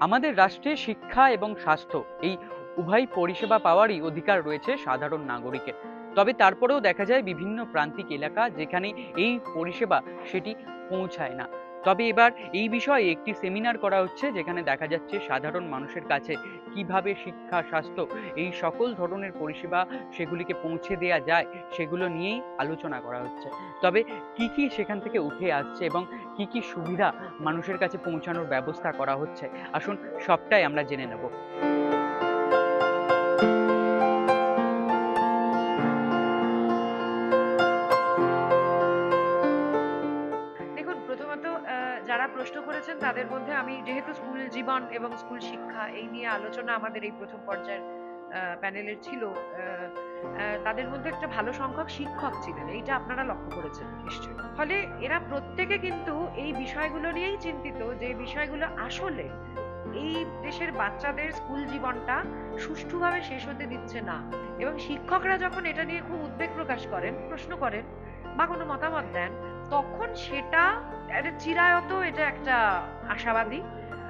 আমাদের রাষ্ট্রে শিক্ষা এবং স্বাস্থ্য, এই উভয় পরিষেবা পাওয়ারই অধিকার রয়েছে সাধারণ নাগরিকের। তবে তারপরেও দেখা যায় বিভিন্ন প্রান্তিক এলাকা যেখানে এই পরিষেবা সেটি পৌঁছায় না। তবে এবার এই বিষয়ে একটি সেমিনার করা হচ্ছে, যেখানে দেখা যাচ্ছে সাধারণ মানুষের কাছে কীভাবে শিক্ষা, স্বাস্থ্য এই সকল ধরনের পরিষেবা সেগুলিকে পৌঁছে দেওয়া যায়, সেগুলো নিয়েই আলোচনা করা হচ্ছে। তবে কি কি সেখান থেকে উঠে আসছে এবং কি কি সুবিধা মানুষের কাছে পৌঁছানোর ব্যবস্থা করা হচ্ছে? আসুন সবটাই আমরা জেনে নেব। প্রশ্ন করেছেন, তাদের মধ্যে আমি যেহেতু স্কুল জীবন এবং স্কুল শিক্ষা এই নিয়ে আলোচনা আমাদের এই প্রথম পর্যায়ের প্যানেলের ছিল তাদের মধ্যে একটা ভালো সংখ্যক শিক্ষক ছিলেন, এইটা আপনারা লক্ষ্য করেছেন নিশ্চয়ই। ফলে এরা প্রত্যেকে কিন্তু এই বিষয়গুলো নিয়েই চিন্তিত যে বিষয়গুলো আসলে এই দেশের বাচ্চাদের স্কুল জীবনটা সুষ্ঠুভাবে শেষ হতে দিচ্ছে না। এবং শিক্ষকরা যখন এটা নিয়ে খুব উদ্বেগ প্রকাশ করেন, প্রশ্ন করেন বা কোনো মতামত দেন তখন সেটা একটা চিরায়ত, এটা একটা আশাবাদী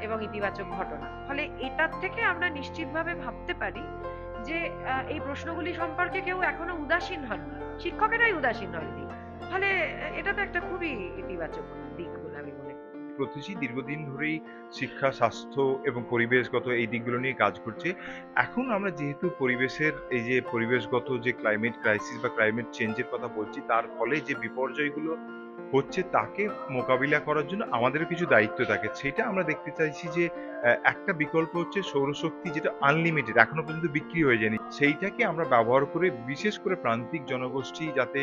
এবং ইতিবাচক ঘটনা। ফলে এটার থেকে আমরা নিশ্চিতভাবে ভাবতে পারি যে এই প্রশ্নগুলি সম্পর্কে কেউ এখনও উদাসীন হননি। শিক্ষকেরাই উদাসীন হননি। ফলে এটা তো একটা খুবই ইতিবাচক দিক বলে আমি মনে করি। দীর্ঘদিন ধরেই শিক্ষা, স্বাস্থ্য এবং পরিবেশগত এই দিকগুলো নিয়ে কাজ করছে। এখন আমরা যেহেতু পরিবেশের, এই যে পরিবেশগত যে ক্লাইমেট ক্রাইসিস বা ক্লাইমেট চেঞ্জের কথা বলছি, তার ফলে যে বিপর্যয়গুলো হচ্ছে তাকে মোকাবিলা করার জন্য আমাদের কিছু দায়িত্ব থাকে। সেটা আমরা দেখতে চাইছি যে একটা বিকল্প হচ্ছে সৌরশক্তি যেটা আনলিমিটেড এখনও পর্যন্ত বিক্রি হয়ে যায়নি। সেইটাকে আমরা ব্যবহার করে, বিশেষ করে প্রান্তিক জনগোষ্ঠী যাতে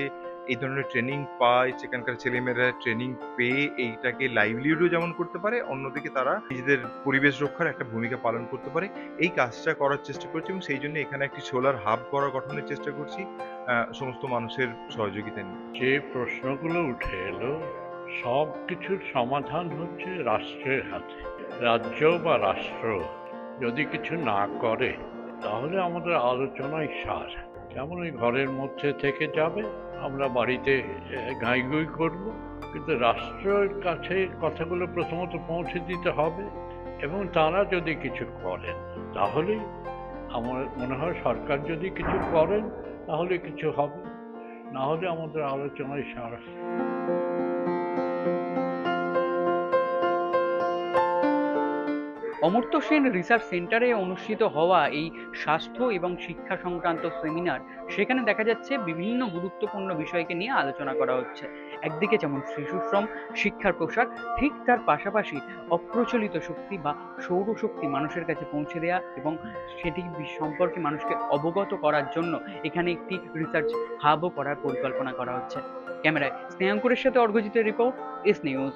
এই ধরনের ট্রেনিং পায় সেখানকার ছেলেমেয়েরা ট্রেনিং পেয়ে এইটাকে লাইভলিহুডও যেমন করতে পারে, অন্যদিকে তারা নিজেদের পরিবেশ রক্ষার একটা ভূমিকা পালন করতে পারে। এই কাজটা করার চেষ্টা করছি এবং সেই জন্য এখানে একটি সোলার হাব করা গঠনের চেষ্টা করছি সমস্ত মানুষের সহযোগিতা নিয়ে। যে প্রশ্নগুলো উঠে এলো সব কিছুর সমাধান হচ্ছে রাষ্ট্রের হাতে। রাজ্য বা রাষ্ট্র যদি কিছু না করে, তাহলে আমাদের আলোচনায় সার। যেমন ওই ঘরের মধ্যে থেকে যাবে? আমরা বাড়িতে গাইগুই করব। কিন্তু রাষ্ট্রের কাছে কথাগুলো প্রথমত পৌঁছে দিতে হবে এবং তারা যদি কিছু করেন তাহলে আমার মনে হয় সরকার যদি কিছু করেন, তাহলে কিছু হবে। না হলে আমাদের আলোচনায় সারা অমর্ত্য সেন রিসার্চ সেন্টারে অনুষ্ঠিত হওয়া এই স্বাস্থ্য এবং শিক্ষা সংক্রান্ত সেমিনার সেখানে দেখা যাচ্ছে বিভিন্ন গুরুত্বপূর্ণ বিষয়কে নিয়ে আলোচনা করা হচ্ছে। একদিকে যেমন শিশুশ্রম শিক্ষার প্রসার ঠিক তার পাশাপাশি অপ্রচলিত শক্তি বা সৌরশক্তি মানুষের কাছে পৌঁছে দেওয়া এবং সেটি সম্পর্কে মানুষকে অবগত করার জন্য এখানে একটি রিসার্চ হাবও করার পরিকল্পনা করা হচ্ছে। ক্যামেরায় স্নেহাঙ্কুরের সাথে অর্ঘজিতের রিপোর্ট এস নিউজ